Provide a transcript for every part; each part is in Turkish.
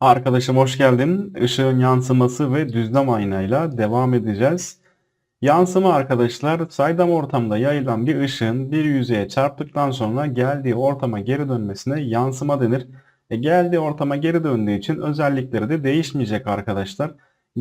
Arkadaşım hoş geldin. Işığın yansıması ve düzlem aynayla devam edeceğiz. Yansıma arkadaşlar saydam ortamda yayılan bir ışığın bir yüzeye çarptıktan sonra geldiği ortama geri dönmesine yansıma denir. E, geldiği ortama geri döndüğü için özellikleri de değişmeyecek arkadaşlar.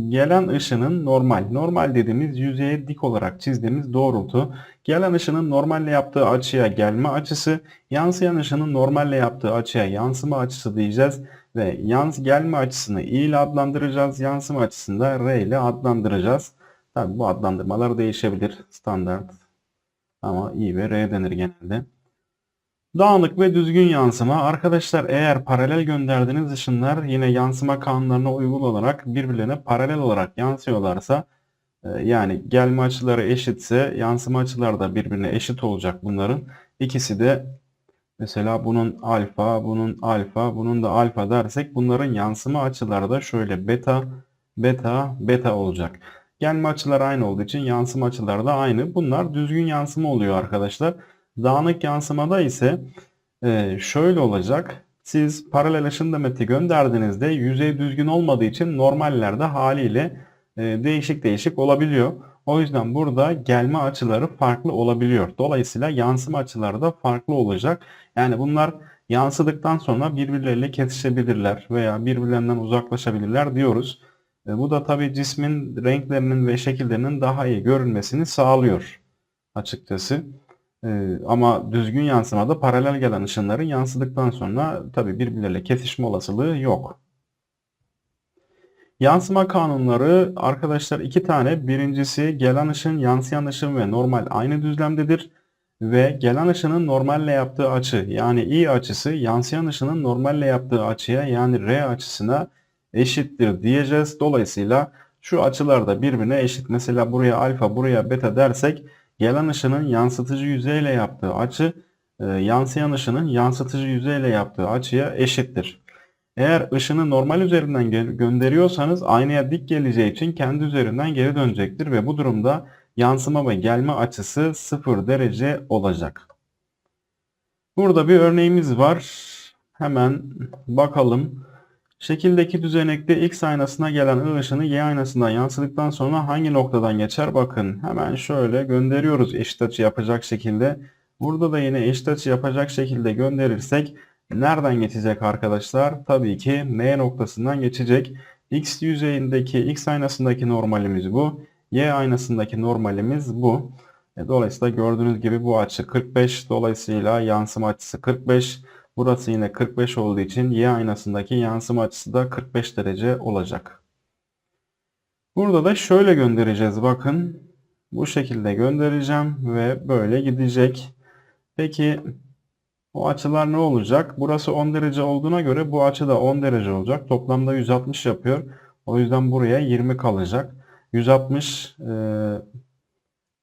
Gelen ışının normal, normal dediğimiz yüzeye dik olarak çizdiğimiz doğrultu. Gelen ışının normalle yaptığı açıya gelme açısı, yansıyan ışının normalle yaptığı açıya yansıma açısı diyeceğiz. Ve yans gelme açısını i ile adlandıracağız. Yansıma açısını da r ile adlandıracağız. Tabi bu adlandırmalar değişebilir. Standart ama i ve r denir genelde. Dağınık ve düzgün yansıma. Arkadaşlar eğer paralel gönderdiğiniz ışınlar yine yansıma kanunlarına uygun olarak birbirlerine paralel olarak yansıyorlarsa e, yani gelme açıları eşitse yansıma açıları da birbirine eşit olacak bunların. İkisi de Mesela bunun alfa, bunun alfa, bunun da alfa dersek bunların yansıma açıları da şöyle beta, beta, beta olacak. Gelme açıları aynı olduğu için yansıma açıları da aynı. Bunlar düzgün yansıma oluyor arkadaşlar. Dağınık yansımada ise e, şöyle olacak. Siz paralel ışın demeti gönderdiğinizde yüzey düzgün olmadığı için normallerde haliyle değişik değişik olabiliyor. O yüzden burada gelme açıları farklı olabiliyor. Dolayısıyla yansıma açıları da farklı olacak. Yani bunlar yansıdıktan sonra birbirleriyle kesişebilirler veya birbirlerinden uzaklaşabilirler diyoruz. E, bu da tabii cismin renklerinin ve şekillerinin daha iyi görünmesini sağlıyor açıkçası. E, ama düzgün yansımada paralel gelen ışınların yansıdıktan sonra tabii birbirleriyle kesişme olasılığı yok. Yansıma kanunları arkadaşlar iki tane. Birincisi gelen ışın, yansıyan ışın ve normal aynı düzlemdedir. Ve gelen ışının normalle yaptığı açı yani i açısı yansıyan ışının normalle yaptığı açıya yani r açısına eşittir diyeceğiz. Dolayısıyla şu açılar da birbirine eşit. Mesela buraya alfa buraya beta dersek gelen ışının yansıtıcı yüzeyle yaptığı açı e, yansıyan ışının yansıtıcı yüzeyle yaptığı açıya eşittir. Eğer ışını normal üzerinden gönderiyorsanız aynaya dik geleceği için kendi üzerinden geri dönecektir ve bu durumda yansıma ve gelme açısı 0 derece olacak. Burada bir örneğimiz var. Hemen bakalım. Şekildeki düzenekte X aynasına gelen I ışını Y aynasından yansıdıktan sonra hangi noktadan geçer? Bakın hemen şöyle gönderiyoruz eşit açı yapacak şekilde. Burada da yine eşit açı yapacak şekilde gönderirsek Nereden geçecek arkadaşlar? Tabii ki M noktasından geçecek. X yüzeyindeki X aynasındaki normalimiz bu. Y aynasındaki normalimiz bu. E, dolayısıyla gördüğünüz gibi bu açı 45. Dolayısıyla yansıma açısı 45. Burası yine 45 olduğu için Y aynasındaki yansıma açısı da 45 derece olacak. Burada da şöyle göndereceğiz. Bakın bu şekilde göndereceğim ve böyle gidecek. Peki o açılar ne olacak? Burası 10 derece olduğuna göre bu açı da 10 derece olacak. Toplamda 160 yapıyor. O yüzden buraya 20 kalacak. 160 e,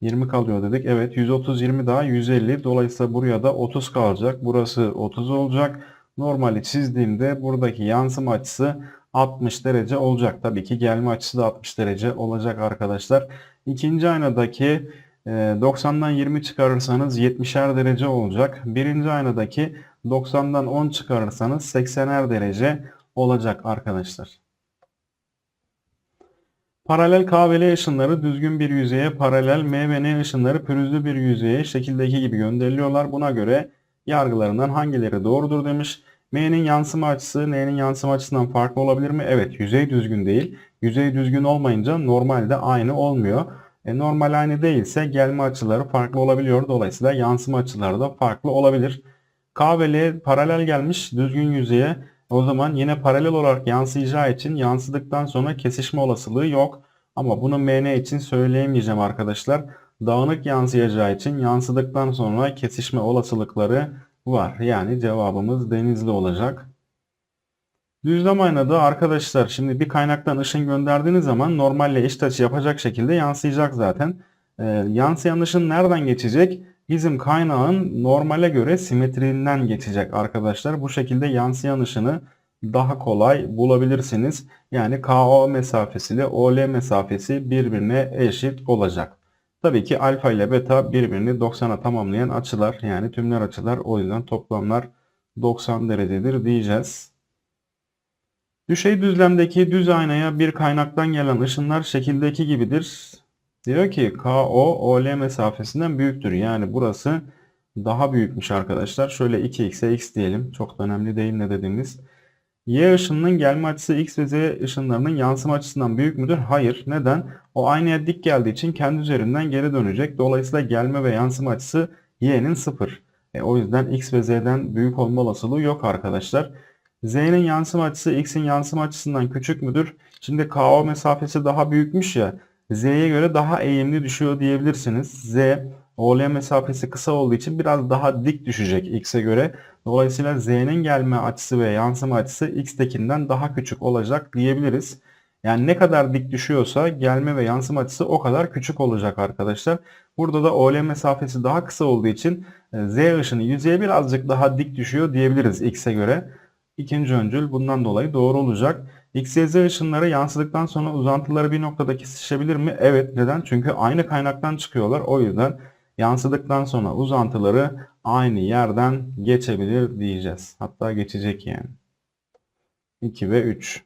20 kalıyor dedik. Evet 130 20 daha 150. Dolayısıyla buraya da 30 kalacak. Burası 30 olacak. Normali çizdiğimde buradaki yansıma açısı 60 derece olacak. Tabii ki gelme açısı da 60 derece olacak arkadaşlar. İkinci aynadaki 90'dan ee, 20 çıkarırsanız 70'er derece olacak. Birinci aynadaki 90'dan 10 çıkarırsanız 80'er derece olacak arkadaşlar. Paralel KVL ışınları düzgün bir yüzeye, paralel M ve N ışınları pürüzlü bir yüzeye şekildeki gibi gönderiliyorlar. Buna göre yargılarından hangileri doğrudur demiş. M'nin yansıma açısı N'nin yansıma açısından farklı olabilir mi? Evet yüzey düzgün değil. Yüzey düzgün olmayınca normalde aynı olmuyor. E, normal aynı değilse gelme açıları farklı olabiliyor. Dolayısıyla yansıma açıları da farklı olabilir. K ve L paralel gelmiş düzgün yüzeye. O zaman yine paralel olarak yansıyacağı için yansıdıktan sonra kesişme olasılığı yok. Ama bunu MN için söyleyemeyeceğim arkadaşlar. Dağınık yansıyacağı için yansıdıktan sonra kesişme olasılıkları var. Yani cevabımız denizli olacak. Düzlem aynada arkadaşlar şimdi bir kaynaktan ışın gönderdiğiniz zaman normalle eşit açı yapacak şekilde yansıyacak zaten. Ee, yansıyan ışın nereden geçecek? Bizim kaynağın normale göre simetriğinden geçecek arkadaşlar. Bu şekilde yansıyan ışını daha kolay bulabilirsiniz. Yani KO mesafesi ile OL mesafesi birbirine eşit olacak. Tabii ki alfa ile beta birbirini 90'a tamamlayan açılar yani tümler açılar o yüzden toplamlar 90 derecedir diyeceğiz. Düşey düzlemdeki düz aynaya bir kaynaktan gelen ışınlar şekildeki gibidir. Diyor ki KO OL mesafesinden büyüktür. Yani burası daha büyükmüş arkadaşlar. Şöyle 2x'e x diyelim. Çok da önemli değil ne dediğimiz. Y ışınının gelme açısı x ve z ışınlarının yansıma açısından büyük müdür? Hayır. Neden? O aynaya dik geldiği için kendi üzerinden geri dönecek. Dolayısıyla gelme ve yansıma açısı y'nin 0. E, o yüzden x ve z'den büyük olma olasılığı yok arkadaşlar. Z'nin yansıma açısı x'in yansıma açısından küçük müdür? Şimdi KO mesafesi daha büyükmüş ya. Z'ye göre daha eğimli düşüyor diyebilirsiniz. Z, OL mesafesi kısa olduğu için biraz daha dik düşecek x'e göre. Dolayısıyla Z'nin gelme açısı ve yansıma açısı x'tekinden daha küçük olacak diyebiliriz. Yani ne kadar dik düşüyorsa gelme ve yansıma açısı o kadar küçük olacak arkadaşlar. Burada da OL mesafesi daha kısa olduğu için e, Z ışını yüzeye birazcık daha dik düşüyor diyebiliriz x'e göre. İkinci öncül bundan dolayı doğru olacak. X, Y, Z ışınları yansıdıktan sonra uzantıları bir noktada kesişebilir mi? Evet. Neden? Çünkü aynı kaynaktan çıkıyorlar. O yüzden yansıdıktan sonra uzantıları aynı yerden geçebilir diyeceğiz. Hatta geçecek yani. 2 ve 3.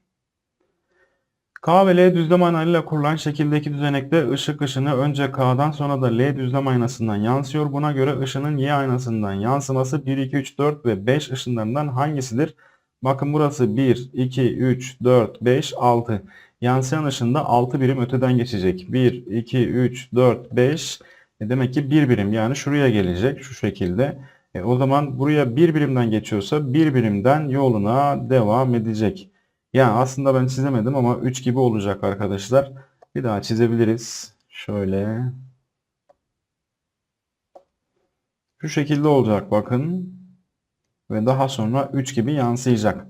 K ve L düzlem aynayla kurulan şekildeki düzenekte ışık ışını önce K'dan sonra da L düzlem aynasından yansıyor. Buna göre ışının Y aynasından yansıması 1, 2, 3, 4 ve 5 ışınlarından hangisidir? Bakın burası 1, 2, 3, 4, 5, 6. Yansıyan ışında 6 birim öteden geçecek. 1, 2, 3, 4, 5. E demek ki 1 birim yani şuraya gelecek şu şekilde. E o zaman buraya 1 birimden geçiyorsa 1 birimden yoluna devam edecek. Yani aslında ben çizemedim ama 3 gibi olacak arkadaşlar. Bir daha çizebiliriz. Şöyle. Şu şekilde olacak bakın. Ve daha sonra 3 gibi yansıyacak.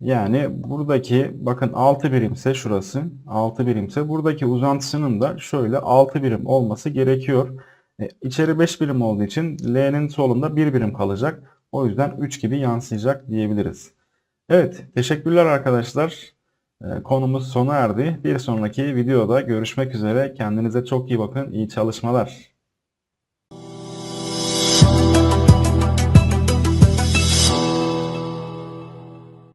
Yani buradaki bakın 6 birimse şurası 6 birimse buradaki uzantısının da şöyle 6 birim olması gerekiyor. E, içeri 5 birim olduğu için L'nin solunda 1 birim kalacak. O yüzden 3 gibi yansıyacak diyebiliriz. Evet teşekkürler arkadaşlar. E, konumuz sona erdi. Bir sonraki videoda görüşmek üzere. Kendinize çok iyi bakın. İyi çalışmalar.